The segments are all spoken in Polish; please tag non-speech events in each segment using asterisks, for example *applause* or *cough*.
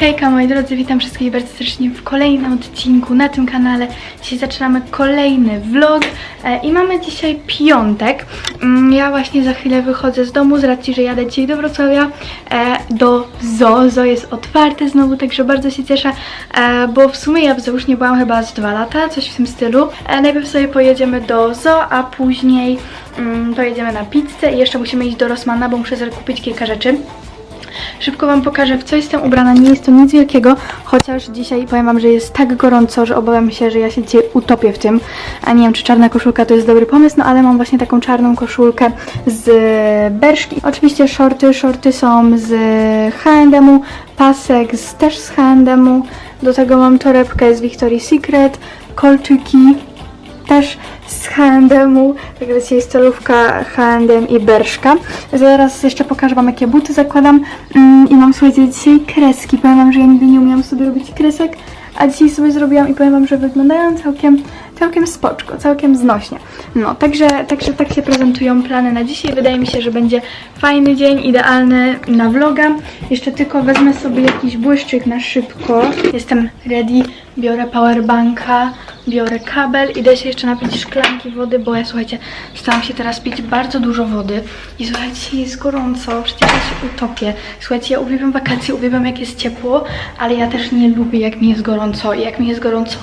Hejka moi drodzy, witam wszystkich bardzo serdecznie w kolejnym odcinku na tym kanale. Dzisiaj zaczynamy kolejny vlog e, i mamy dzisiaj piątek. Mm, Ja właśnie za chwilę wychodzę z domu z racji, że jadę dzisiaj do Wrocławia e, do zoo. Zoo jest otwarte znowu, także bardzo się cieszę, e, bo w sumie ja w zoo już nie byłam chyba z dwa lata, coś w tym stylu. Najpierw sobie pojedziemy do zoo, a później mm, pojedziemy na pizzę i jeszcze musimy iść do Rossmana, bo muszę zakupić kilka rzeczy. Szybko Wam pokażę, w co jestem ubrana. Nie jest to nic wielkiego, chociaż dzisiaj powiem Wam, że jest tak gorąco, że obawiam się, że ja się dzisiaj utopię w tym. A nie wiem, czy czarna koszulka to jest dobry pomysł, no ale mam właśnie taką czarną koszulkę z Berszki. Oczywiście shorty, shorty są z H&M-u, pasek z, też z H&M-u. Do tego mam torebkę z Victoria's Secret, kolczyki, też z H&M-u, także dzisiaj jest celówka H&M i Berszka. Zaraz jeszcze pokażę Wam, jakie buty zakładam mm, i mam, słuchajcie, dzisiaj kreski. Powiem Wam, że ja nigdy nie umiałam sobie robić kresek, a dzisiaj sobie zrobiłam i powiem Wam, że wyglądają całkiem, całkiem spoczko, całkiem znośnie. No, także, także tak się prezentują plany na dzisiaj. Wydaje mi się, że będzie fajny dzień, idealny na vloga. Jeszcze tylko wezmę sobie jakiś błyszczyk na szybko. Jestem ready, biorę powerbanka, biorę kabel, idę się jeszcze napić szklanki wody, bo ja słuchajcie, staram się teraz pić bardzo dużo wody i słuchajcie, jest gorąco, przecież ja się utopię. Słuchajcie, ja uwielbiam wakacje, uwielbiam jak jest ciepło, ale ja też nie lubię jak mi jest gorąco i jak mi jest gorąco,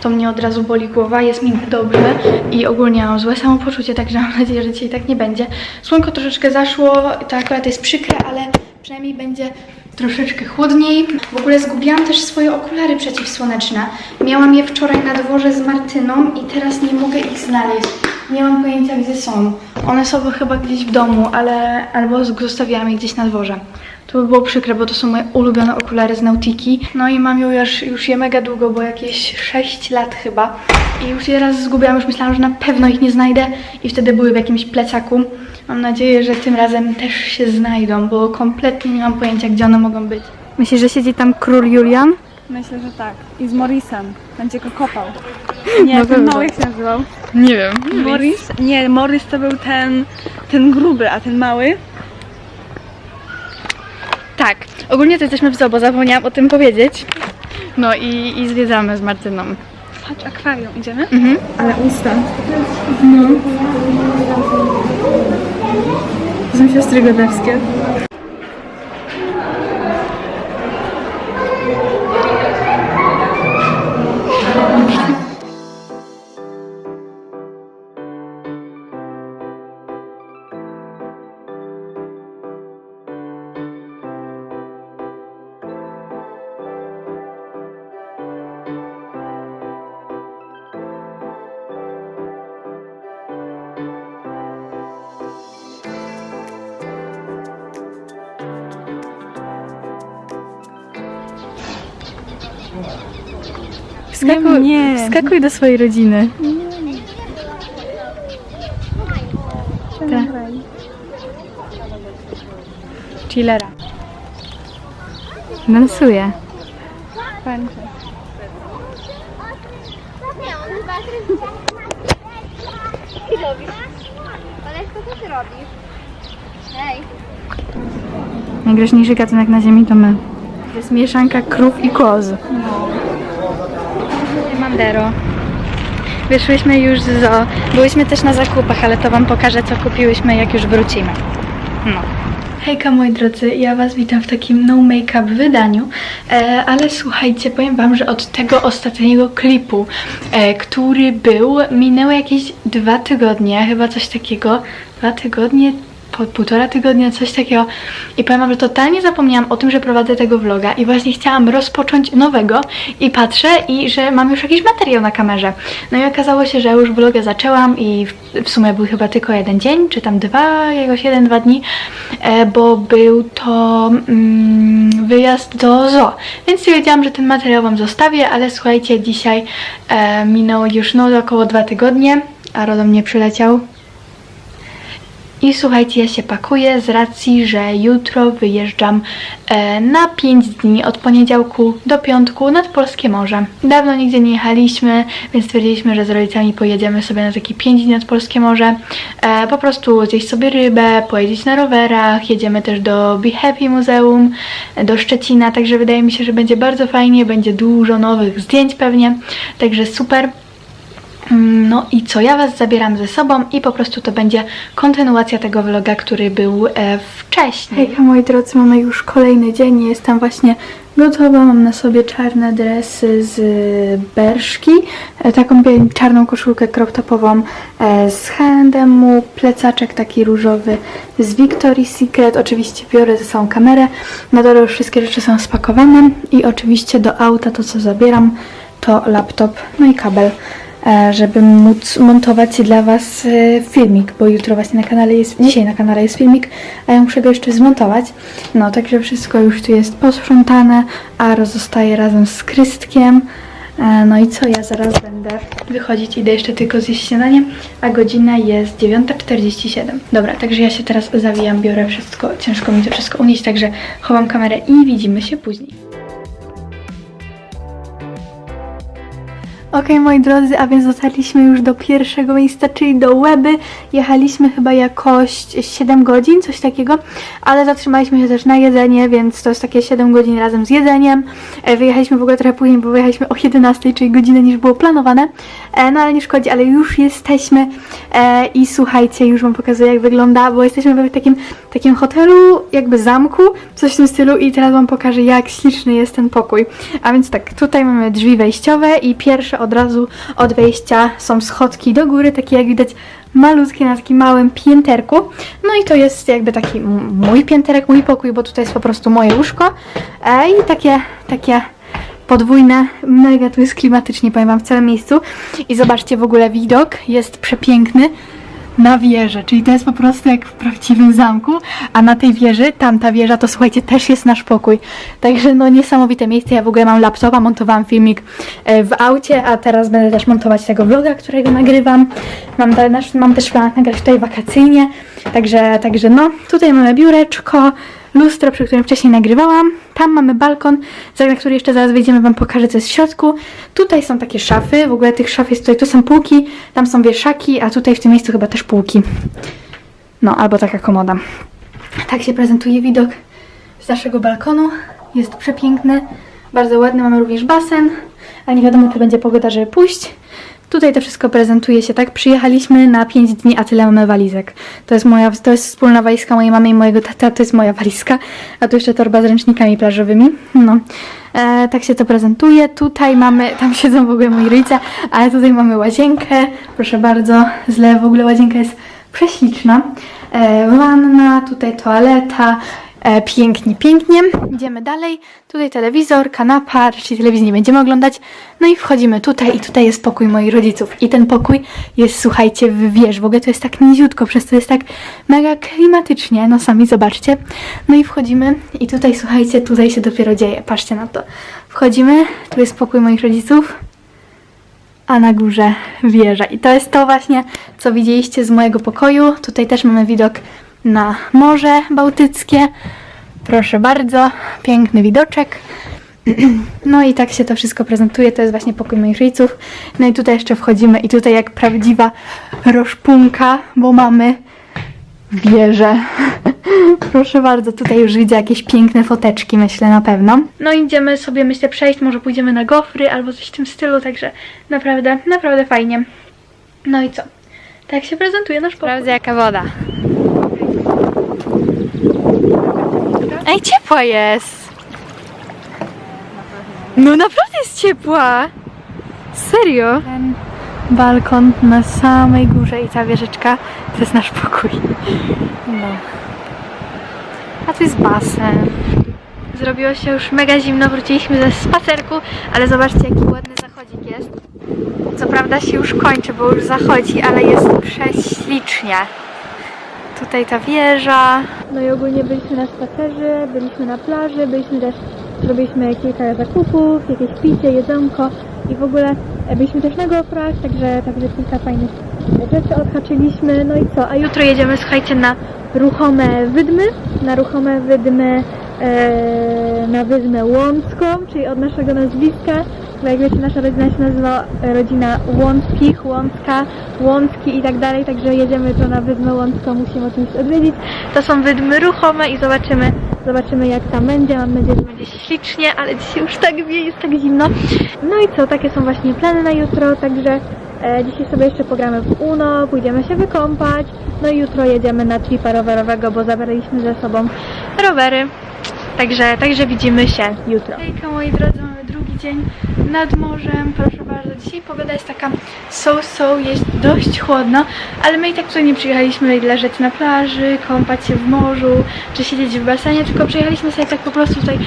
to mnie od razu boli głowa, jest mi dobrze i ogólnie mam złe samopoczucie, także mam nadzieję, że dzisiaj tak nie będzie. Słonko troszeczkę zaszło, to akurat jest przykre, ale przynajmniej będzie troszeczkę chłodniej. W ogóle zgubiłam też swoje okulary przeciwsłoneczne. Miałam je wczoraj na dworze z Martyną i teraz nie mogę ich znaleźć. Nie mam pojęcia gdzie są. One są chyba gdzieś w domu, ale albo zostawiłam je gdzieś na dworze. To by było przykre, bo to są moje ulubione okulary z Nautiki. No i mam je już, już je mega długo, bo jakieś 6 lat chyba. I już je raz zgubiłam, już myślałam, że na pewno ich nie znajdę i wtedy były w jakimś plecaku. Mam nadzieję, że tym razem też się znajdą, bo kompletnie nie mam pojęcia, gdzie one mogą być. Myślisz, że siedzi tam król Julian? Myślę, że tak. I z Morrisem. Będzie go kopał. *laughs* Nie, Na ten mały jak się nazywał? Nie wiem. Morris? Nie, Morris to był ten, ten gruby, a ten mały? Tak, ogólnie to jesteśmy w zoo, bo zapomniałam o tym powiedzieć. No i, i zwiedzamy z Martyną. Patrz, akwarium. Idziemy? Mhm. Ale usta. To są siostry godewskie. Wskakuj, Nie, nie. wskakuj do swojej rodziny. Tak. Chillera. Dansuje. Pęczę. Ty robisz? Alesko, co ty robisz? Hej. Najgroźniejszy gatunek na ziemi to my. To jest mieszanka krów i koz. Mandero. Wyszłyśmy już z zoo. Byłyśmy też na zakupach, ale to Wam pokażę, co kupiłyśmy, jak już wrócimy. No. Hejka moi drodzy, ja Was witam w takim no make-up wydaniu, e, ale słuchajcie, powiem Wam, że od tego ostatniego klipu, e, który był, minęły jakieś dwa tygodnie, chyba coś takiego, dwa tygodnie, półtora tygodnia, coś takiego. I powiem wam, że totalnie zapomniałam o tym, że prowadzę tego vloga i właśnie chciałam rozpocząć nowego i patrzę i że mam już jakiś materiał na kamerze. No i okazało się, że już vloga zaczęłam i w, w sumie był chyba tylko jeden dzień, czy tam dwa, jakoś jeden, dwa dni, e, bo był to mm, wyjazd do zoo. Więc stwierdziłam, że ten materiał wam zostawię, ale słuchajcie, dzisiaj e, minęło już no około dwa tygodnie, a Rodo mnie przyleciał. I słuchajcie, ja się pakuję z racji, że jutro wyjeżdżam e, na 5 dni od poniedziałku do piątku nad Polskie Morze. Dawno nigdzie nie jechaliśmy, więc stwierdziliśmy, że z rodzicami pojedziemy sobie na takie 5 dni nad Polskie Morze. E, po prostu zjeść sobie rybę, pojeździć na rowerach, jedziemy też do Be Happy Muzeum, e, do Szczecina, także wydaje mi się, że będzie bardzo fajnie, będzie dużo nowych zdjęć pewnie, także super. Mm, No i co, ja Was zabieram ze sobą i po prostu to będzie kontynuacja tego vloga, który był e, wcześniej. Hejka moi drodzy, mamy już kolejny dzień, jestem właśnie gotowa, mam na sobie czarne dresy z Berszki, e, taką czarną koszulkę crop topową e, z H&M, plecaczek taki różowy z Victoria's Secret, oczywiście biorę ze sobą kamerę, na dole już wszystkie rzeczy są spakowane i oczywiście do auta to co zabieram to laptop, no i kabel. e, żeby móc montować dla Was e, filmik, bo jutro właśnie na kanale jest, dzisiaj na kanale jest filmik, a ja muszę go jeszcze zmontować. No, także wszystko już tu jest posprzątane, a zostaje razem z Krystkiem. E, No i co, ja zaraz będę wychodzić, idę jeszcze tylko zjeść śniadanie, a godzina jest 9.47. Dobra, także ja się teraz zawijam, biorę wszystko, ciężko mi to wszystko unieść, także chowam kamerę i widzimy się później. Okej, moi drodzy, a więc dotarliśmy już do pierwszego miejsca, czyli do Łeby. Jechaliśmy chyba jakoś 7 godzin, coś takiego, ale zatrzymaliśmy się też na jedzenie, więc to jest takie 7 godzin razem z jedzeniem. E, Wyjechaliśmy w ogóle trochę później, bo wyjechaliśmy o 11, czyli godzinę niż było planowane. E, No ale nie szkodzi, ale już jesteśmy e, i słuchajcie, już Wam pokazuję jak wygląda, bo jesteśmy w takim, takim hotelu, jakby zamku, coś w tym stylu i teraz Wam pokażę jak śliczny jest ten pokój. A więc tak, tutaj mamy drzwi wejściowe i pierwsze od razu od wejścia są schodki do góry, takie jak widać malutkie na takim małym pięterku. No i to jest jakby taki mój pięterek, mój pokój, bo tutaj jest po prostu moje łóżko e, i takie, takie podwójne, mega tu jest klimatycznie, powiem Wam, w całym miejscu. I zobaczcie, w ogóle widok jest przepiękny na wieżę, czyli to jest po prostu jak w prawdziwym zamku, a na tej wieży, tamta wieża, to słuchajcie, też jest nasz pokój. Także no niesamowite miejsce, ja w ogóle mam laptopa, montowałam filmik e, w aucie, a teraz będę też montować tego vloga, którego nagrywam. Mam, mam też plan nagrać tutaj wakacyjnie, także, także no, tutaj mamy biureczko, lustro, przy którym wcześniej nagrywałam. Tam mamy balkon, na który jeszcze zaraz wyjdziemy, Wam pokażę, co jest w środku. Tutaj są takie szafy, w ogóle tych szaf jest tutaj, tu są półki, tam są wieszaki, a tutaj w tym miejscu chyba też półki. No, albo taka komoda. Tak się prezentuje widok z naszego balkonu. Jest przepiękny, bardzo ładny, mamy również basen, ale nie wiadomo, czy będzie pogoda, żeby pójść. Tutaj to wszystko prezentuje się tak. Przyjechaliśmy na 5 dni, a tyle mamy walizek. To jest moja, to jest wspólna walizka mojej mamy i mojego tata, to jest moja walizka. A tu jeszcze torba z ręcznikami plażowymi. No. E, tak się to prezentuje. Tutaj mamy, tam siedzą w ogóle moi rodzice, ale tutaj mamy łazienkę. Proszę bardzo, zle w ogóle łazienka jest prześliczna. E, wanna, tutaj toaleta. E, pięknie, pięknie. Idziemy dalej. Tutaj telewizor, kanapa, raczej telewizji nie będziemy oglądać. No i wchodzimy tutaj i tutaj jest pokój moich rodziców. I ten pokój jest, słuchajcie, w wież. W ogóle to jest tak niziutko, przez to jest tak mega klimatycznie. No sami zobaczcie. No i wchodzimy i tutaj, słuchajcie, tutaj się dopiero dzieje. Patrzcie na to. Wchodzimy, tu jest pokój moich rodziców a na górze wieża. I to jest to właśnie, co widzieliście z mojego pokoju. Tutaj też mamy widok na Morze Bałtyckie. Proszę bardzo, piękny widoczek. *clears throat* No i tak się to wszystko prezentuje. To jest właśnie pokój moich rodziców. No i tutaj jeszcze wchodzimy i tutaj jak prawdziwa roszpunka, bo mamy wieżę. *laughs* Proszę bardzo, tutaj już widzę jakieś piękne foteczki, myślę na pewno. No idziemy sobie, myślę, przejść, może pójdziemy na gofry albo coś w tym stylu, także naprawdę, naprawdę fajnie. No i co? Tak się prezentuje nasz pokój. Sprawdzę jaka woda. Ej, ciepła jest! No naprawdę jest ciepła! Serio? Ten balkon na samej górze i ta wieżyczka to jest nasz pokój. No. A tu jest basen. Zrobiło się już mega zimno, wróciliśmy ze spacerku, ale zobaczcie jaki ładny zachodzik jest. Co prawda się już kończy, bo już zachodzi, ale jest prześlicznie. Tutaj ta wieża. No i ogólnie byliśmy na spacerze, byliśmy na plaży, byliśmy też, zrobiliśmy kilka zakupów, jakieś picie, jedzonko i w ogóle e, byliśmy też na gofrach, także, także kilka fajnych rzeczy odhaczyliśmy. No i co? A jutro jedziemy, słuchajcie, na ruchome wydmy, na ruchome wydmy, e, na wydmę łącką, czyli od naszego nazwiska, bo jak wiecie, nasza rodzina się nazywa e, rodzina Łąckich, Łącka, Łącki i tak dalej, także jedziemy to na wydmę łącką, musimy oczywiście odwiedzić. To są wydmy ruchome i zobaczymy, zobaczymy jak tam będzie. Mam nadzieję, że będzie ślicznie, ale dzisiaj już tak wie, jest tak zimno. No i co, takie są właśnie plany na jutro, także e, dzisiaj sobie jeszcze pogramy w UNO, pójdziemy się wykąpać, no i jutro jedziemy na tripa rowerowego, bo zabraliśmy ze sobą rowery. Także, także widzimy się jutro. Hejka moi drodzy, drugi dzień nad morzem. Proszę bardzo, dzisiaj pogoda jest taka so-so, jest dość chłodno, ale my i tak tutaj nie przyjechaliśmy leżeć na plaży, kąpać się w morzu, czy siedzieć w basenie, tylko przyjechaliśmy sobie tak po prostu tutaj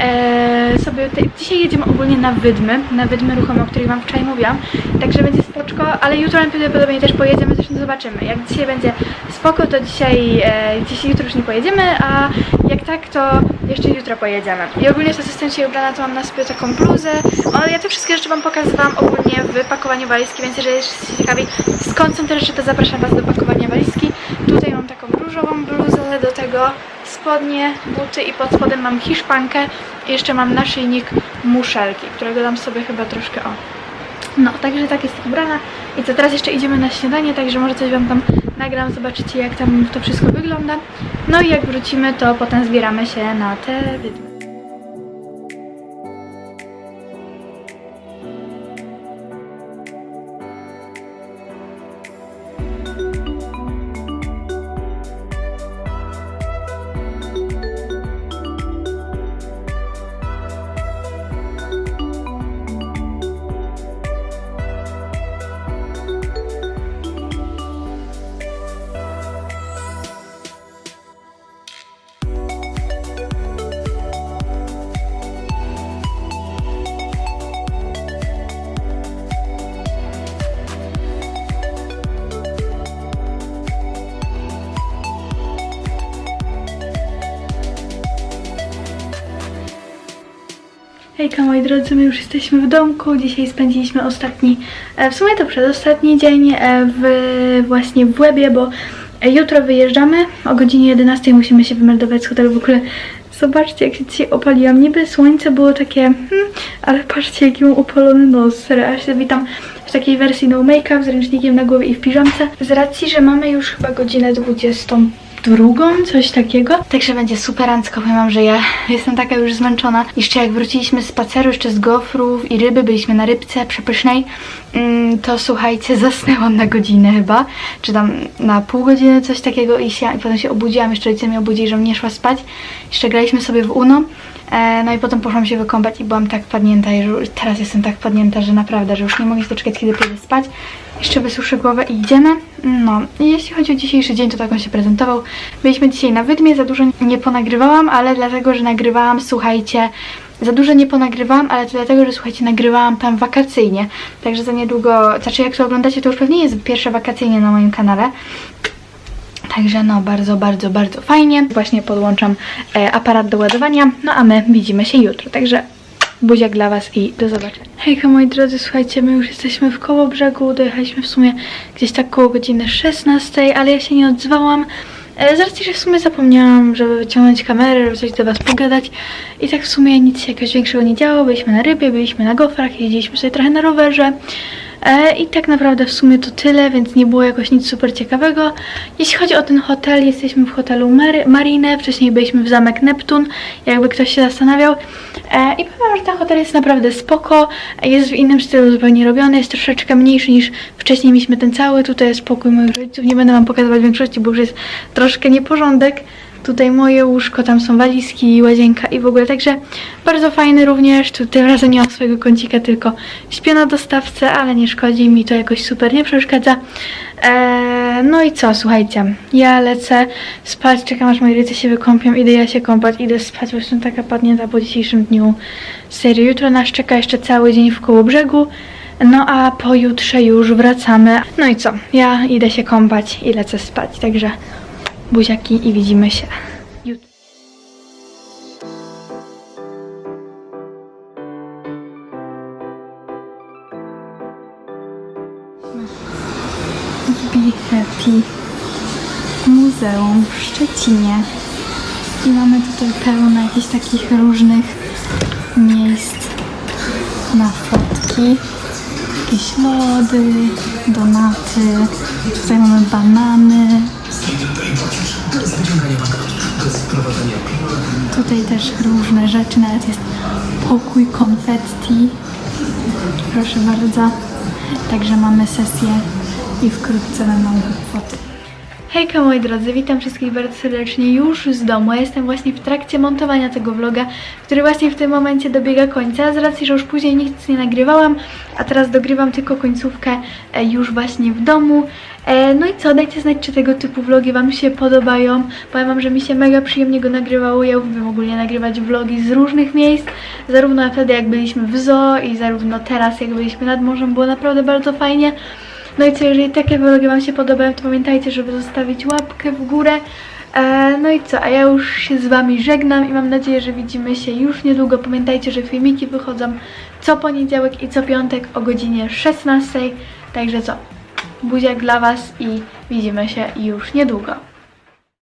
e, sobie, tutaj, dzisiaj jedziemy ogólnie na wydmy, na wydmy ruchome, o których Wam wczoraj mówiłam, także będzie spoko, ale jutro najprawdopodobniej też pojedziemy, zresztą zobaczymy. Jak dzisiaj będzie spoko, to dzisiaj, e, dzisiaj jutro już nie pojedziemy, a jak tak, to jeszcze jutro pojedziemy. I ogólnie jestem dzisiaj ubrana, to mam na sobie taką bluzę. O, ja te wszystkie rzeczy Wam pokazywałam ogólnie w pakowaniu walizki, więc jeżeli jesteście ciekawi skąd są te rzeczy, to zapraszam Was do pakowania walizki. Tutaj mam taką różową bluzę, do tego spodnie, buty i pod spodem mam hiszpankę. I jeszcze mam naszyjnik muszelki, którego dam sobie chyba troszkę o. No, także tak jest ubrana. I co, teraz jeszcze idziemy na śniadanie, także może coś Wam tam nagram, zobaczycie jak tam to wszystko wygląda. No i jak wrócimy, to potem zbieramy się na te wydmy. Moi drodzy, my już jesteśmy w domku. Dzisiaj spędziliśmy ostatni, e, w sumie to przedostatni dzień e, w, właśnie w Łebie, bo jutro wyjeżdżamy. O godzinie 11 musimy się wymeldować z hotelu. W ogóle zobaczcie jak się dzisiaj opaliłam. Niby słońce było takie, hmm, ale patrzcie jaki mam opalony nos. Serio, ja się witam w takiej wersji no make-up z ręcznikiem na głowie i w piżamce. Z racji, że mamy już chyba godzinę 20 drugą, coś takiego. Także będzie superancko, powiem wam, że ja jestem taka już zmęczona. Jeszcze jak wróciliśmy z spaceru, jeszcze z gofrów i ryby, byliśmy na rybce przepysznej, mm, to słuchajcie, *laughs* zasnęłam na godzinę chyba, czy tam na pół godziny, coś takiego i, się, i potem się obudziłam, jeszcze rodzice mnie obudzili, żebym nie szła spać. Jeszcze graliśmy sobie w UNO. E, No i potem poszłam się wykąpać i byłam tak padnięta, i teraz jestem tak padnięta, że naprawdę, że już nie mogę się doczekać, kiedy pójdę spać. Jeszcze wysuszę głowę i idziemy. No i jeśli chodzi o dzisiejszy dzień, to tak on się prezentował. Byliśmy dzisiaj na Wydmie, za dużo nie ponagrywałam, ale dlatego, że nagrywałam, słuchajcie, za dużo nie ponagrywałam, ale to dlatego, że słuchajcie, nagrywałam tam wakacyjnie. Także za niedługo, znaczy jak to oglądacie, to już pewnie jest pierwsze wakacyjnie na moim kanale. Także no, bardzo, bardzo, bardzo fajnie. Właśnie podłączam e, aparat do ładowania, no a my widzimy się jutro. Także buziak dla Was i do zobaczenia. Hejka moi drodzy, słuchajcie, my już jesteśmy w Kołobrzegu, dojechaliśmy w sumie gdzieś tak koło godziny 16, ale ja się nie odzwałam. E, Z racji, że w sumie zapomniałam, żeby wyciągnąć kamerę, żeby coś do Was pogadać i tak w sumie nic się jakiegoś większego nie działo. Byliśmy na rybie, byliśmy na gofrach, jeździliśmy sobie trochę na rowerze. E, I tak naprawdę w sumie to tyle, więc nie było jakoś nic super ciekawego. Jeśli chodzi o ten hotel, jesteśmy w hotelu Mary, Marine, wcześniej byliśmy w zamek Neptun, jakby ktoś się zastanawiał. E, I powiem, że ten hotel jest naprawdę spoko, jest w innym stylu zupełnie robiony, jest troszeczkę mniejszy niż wcześniej mieliśmy ten cały. Tutaj jest spokój moich rodziców, nie będę Wam pokazywać większości, bo już jest troszkę nieporządek. Tutaj moje łóżko, tam są walizki, łazienka i w ogóle, także bardzo fajny również, tu tym razem nie mam swojego kącika, tylko śpię na dostawce, ale nie szkodzi mi to jakoś super, nie przeszkadza. Eee, no i co, słuchajcie, ja lecę spać, czekam aż moi rodzice się wykąpią, idę ja się kąpać, idę spać, bo jestem taka padnięta po dzisiejszym dniu. Serio, jutro nas czeka jeszcze cały dzień w koło brzegu, no a pojutrze już wracamy. No i co, ja idę się kąpać i lecę spać, także buziaki i widzimy się. Be Happy Muzeum w Szczecinie. I mamy tutaj pełno jakichś takich różnych miejsc na fotki. Jakieś lody, donaty. Tutaj mamy banany. Tutaj też różne rzeczy, nawet jest pokój konfetti. Proszę bardzo. Także mamy sesję i wkrótce będą foty. Hejka moi drodzy, witam wszystkich bardzo serdecznie już z domu. Ja jestem właśnie w trakcie montowania tego vloga, który właśnie w tym momencie dobiega końca. Z racji, że już później nic nie nagrywałam, a teraz dogrywam tylko końcówkę e, już właśnie w domu. E, No i co, dajcie znać, czy tego typu vlogi Wam się podobają. Powiem Wam, że mi się mega przyjemnie go nagrywało. Ja uwielbiam ogólnie nagrywać vlogi z różnych miejsc. Zarówno wtedy, jak byliśmy w zoo i zarówno teraz, jak byliśmy nad morzem. Było naprawdę bardzo fajnie. No i co, jeżeli takie vlogi Wam się podobają, to pamiętajcie, żeby zostawić łapkę w górę. E, no i co, a ja już się z Wami żegnam i mam nadzieję, że widzimy się już niedługo. Pamiętajcie, że filmiki wychodzą co poniedziałek i co piątek o godzinie 16. Także co, buziak dla Was i widzimy się już niedługo.